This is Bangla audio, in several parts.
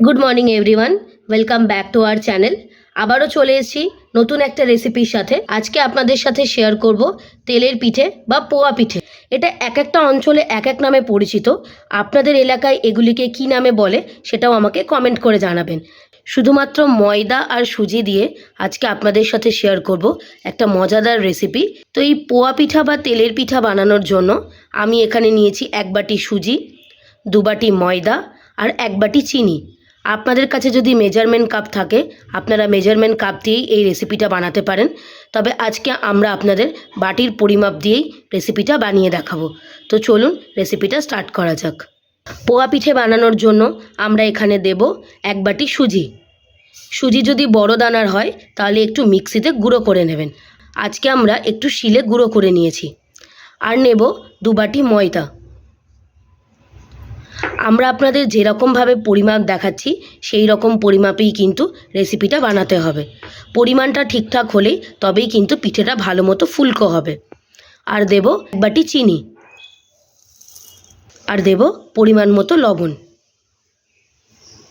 Good morning everyone welcome back to our channel আবারও চলে এসেছি নতুন একটা রেসিপির সাথে। আজকে আপনাদের সাথে শেয়ার করব তেলের পিঠে বা পোয়া পিঠে। এটা এক একটা অঞ্চলে এক এক নামে পরিচিত। আপনাদের এলাকায় এগুলিকে কি নামে বলে সেটাও আমাকে কমেন্ট করে জানাবেন। শুধুমাত্র ময়দা আর সুজি দিয়ে আজকে আপনাদের সাথে শেয়ার করব একটা মজাদার রেসিপি তো এই পোয়া পিঠা বা তেলের পিঠা বানানোর জন্য আমি এখানে নিয়েছি এক বাটি সুজি, দু বাটি ময়দা আর এক বাটি চিনি। আপনাদের কাছে যদি মেজারমেন্ট কাপ থাকে, আপনারা মেজারমেন্ট কাপ দিয়েই এই রেসিপিটা বানাতে পারেন। তবে আজকে আমরা আপনাদের বাটির পরিমাপ দিয়েই রেসিপিটা বানিয়ে দেখাবো। তো চলুন রেসিপিটা স্টার্ট করা যাক। পোয়া পিঠে বানানোর জন্য আমরা এখানে দেব এক বাটি সুজি। সুজি যদি বড় দানার হয়, তাহলে একটু মিক্সিতে গুঁড়ো করে নেবেন। আজকে আমরা একটু শিলে গুঁড়ো করে নিয়েছি। আর নেব দু বাটি ময়দা। আমরা আপনাদের যেরকমভাবে পরিমাপ দেখাচ্ছি, সেই রকম পরিমাপেই কিন্তু রেসিপিটা বানাতে হবে। পরিমাণটা ঠিকঠাক হলেই তবেই কিন্তু পিঠেটা ভালো মতো ফুলকো হবে। আর দেব এক বাটি চিনি। আর দেব পরিমাণ মতো লবণ।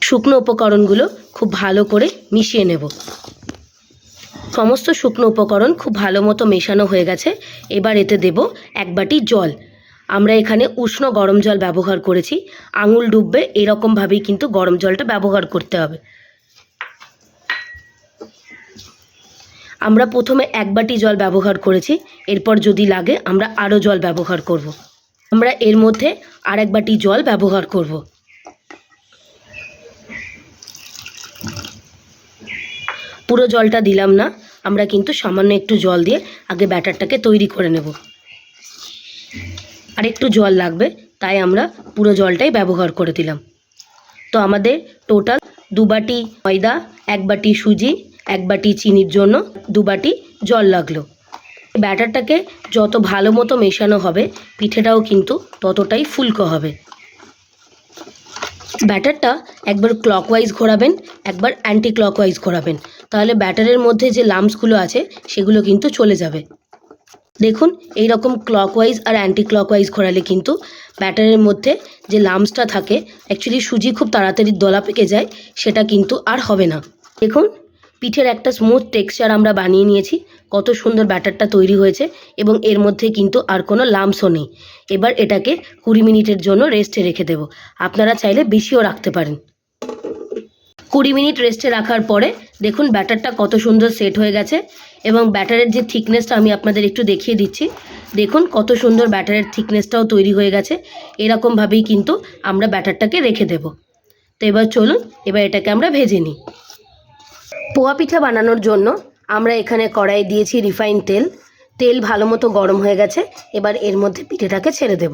শুকনো উপকরণগুলো খুব ভালো করে মিশিয়ে নেব। সমস্ত শুকনো উপকরণ খুব ভালো মতো মেশানো হয়ে গেছে। এবার এতে দেব এক বাটি জল। আমরা এখানে উষ্ণ গরম জল ব্যবহার করেছি আঙুল ডুববে এরকমভাবেই কিন্তু গরম জলটা ব্যবহার করতে হবে আমরা প্রথমে এক বাটি জল ব্যবহার করেছি, এরপর যদি লাগে আমরা আরও জল ব্যবহার করব। আমরা এর মধ্যে আর এক বাটি জল ব্যবহার করব। পুরো জলটা দিলাম না, আমরা কিন্তু সামান্য একটু জল দিয়ে আগে ব্যাটারটাকে তৈরি করে নেব আর একটু জল লাগবে, তাই আমরা পুরো জলটাই ব্যবহার করে দিলাম। তো আমাদের টোটাল দু বাটি ময়দা, এক বাটি সুজি, এক বাটি চিনির জন্য দু বাটি জল লাগল। ব্যাটারটাকে যত ভালো মতো মেশানো হবে, পিঠেটাও কিন্তু ততটাই ফুলকো হবে। ব্যাটারটা একবার ক্লকওয়াইজ ঘোরাবেন, একবার অ্যান্টি ক্লকওয়াইজ ঘোরাবেন। তাহলে ব্যাটারের মধ্যে যে লাম্পসগুলো আছে, সেগুলো কিন্তু চলে যাবে। দেখুন এই রকম ক্লকওয়াইজ আর অ্যান্টি ক্লকওয়াইজ ঘোরালে কিন্তু ব্যাটারের মধ্যে যে লামসটা থাকে অ্যাকচুয়ালি সুজি খুব তাড়াতাড়ি দলা পেকে যায়, সেটা কিন্তু আর হবে না। দেখুন, পিঠের একটা স্মুথ টেক্সচার আমরা বানিয়ে নিয়েছি, কত সুন্দর ব্যাটারটা তৈরি হয়েছে এবং এর মধ্যে কিন্তু আর কোনো লামসও নেই। এবার এটাকে কুড়ি মিনিটের জন্য রেস্টে রেখে দেবো। আপনারা চাইলে বেশিও রাখতে পারেন। কুড়ি মিনিট রেস্টে রাখার পরে দেখুন ব্যাটারটা কত সুন্দর সেট হয়ে গেছে এবং ব্যাটারের যে থিকনেসটা আমি আপনাদের একটু দেখিয়ে দিচ্ছি। দেখুন কত সুন্দর ব্যাটারের থিকনেসটাও তৈরি হয়ে গেছে। এরকমভাবেই কিন্তু আমরা ব্যাটারটাকে রেখে দেব। তো এবার চলুন, এবার এটাকে আমরা ভেজে নিই। পোয়া পিঠা বানানোর জন্য আমরা এখানে কড়াই দিয়েছি রিফাইন তেল। তেল ভালো মতো গরম হয়ে গেছে। এবার এর মধ্যে পিঠেটাকে ছেড়ে দেব।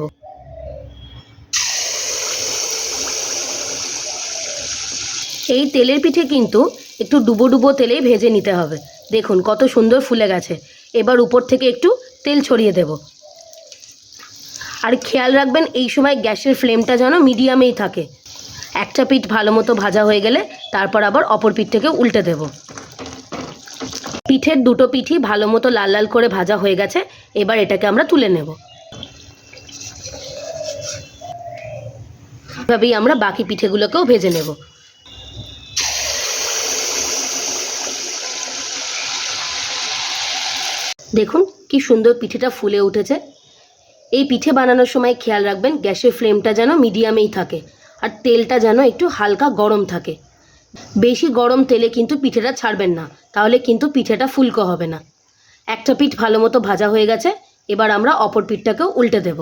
এই তেলের পিঠে কিন্তু একটু ডুবো ডুবো তেলেই ভেজে নিতে হবে। দেখুন, কত সুন্দর ফুলে গেছে। এবার উপর থেকে একটু তেল ছড়িয়ে দেব। আর খেয়াল রাখবেন, এই সময় গ্যাসের ফ্লেমটা যেন মিডিয়ামেই থাকে। একটা পিঠ ভালো মতো ভাজা হয়ে গেলে তারপর আবার অপর পিঠ থেকে উল্টে দেব। পিঠের দুটো পিঠই ভালো মতো লাল লাল করে ভাজা হয়ে গেছে, এবার এটাকে আমরা তুলে নেব। এভাবেই আমরা বাকি পিঠেগুলোকেও ভেজে নেব। দেখুন, কি সুন্দর পিঠেটা ফুলে উঠেছে। এই পিঠে বানানোর সময় খেয়াল রাখবেন, গ্যাসের ফ্লেমটা যেন মিডিয়ামেই থাকে আর তেলটা যেন একটু হালকা গরম থাকে। বেশি গরম তেলে কিন্তু পিঠেটা ছাড়বেন না, তাহলে কিন্তু পিঠেটা ফুলকো হবে না। একটা পিঠ ভালো মতো ভাজা হয়ে গেছে, এবার আমরা অপর পিঠটাকেও উল্টে দেব।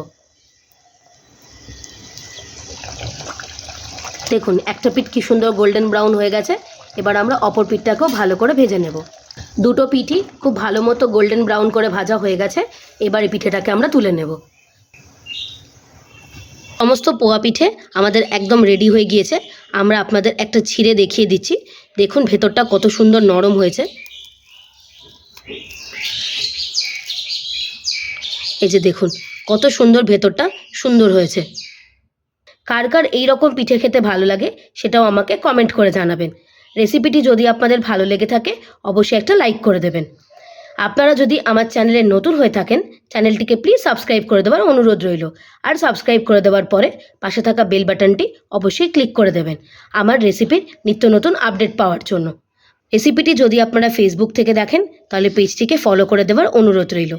দেখুন, একটা পিঠ কি সুন্দর গোল্ডেন ব্রাউন হয়ে গেছে, এবার আমরা অপর পিঠটাকেও ভালো করে ভেজে নেব। দুটো পিঠি খুব ভালো মতো গোল্ডেন ব্রাউন করে ভাজা হয়ে গেছে। এবার এই পিঠেটাকে আমরা তুলে নেব। সমস্ত পোয়া পিঠে আমাদের একদম রেডি হয়ে গিয়েছে। আমরা আপনাদের একটা ছিঁড়ে দেখিয়ে দিচ্ছি। দেখুন ভেতরটা কত সুন্দর নরম হয়েছে। এই যে দেখুন, কত সুন্দর ভেতরটা সুন্দর হয়েছে। কার কার এই রকম পিঠে খেতে ভালো লাগে সেটাও আমাকে কমেন্ট করে জানাবেন। রেসিপিটি যদি আপনাদের ভালো লেগে থাকে, অবশ্যই একটা লাইক করে দেবেন। আপনারা যদি আমার চ্যানেলে নতুন হয়ে থাকেন, চ্যানেলটিকে প্লিজ সাবস্ক্রাইব করে দেওয়ার অনুরোধ রইল। আর সাবস্ক্রাইব করে দেওয়ার পরে পাশে থাকা বেল বাটনটি অবশ্যই ক্লিক করে দেবেন আমার রেসিপির নিত্য নতুন আপডেট পাওয়ার জন্য। রেসিপিটি যদি আপনারা ফেসবুক থেকে দেখেন, তাহলে পেজটিকে ফলো করে দেওয়ার অনুরোধ রইল।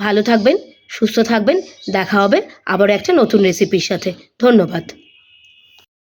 ভালো থাকবেন, সুস্থ থাকবেন, দেখা হবে আবার একটা নতুন রেসিপির সাথে। ধন্যবাদ।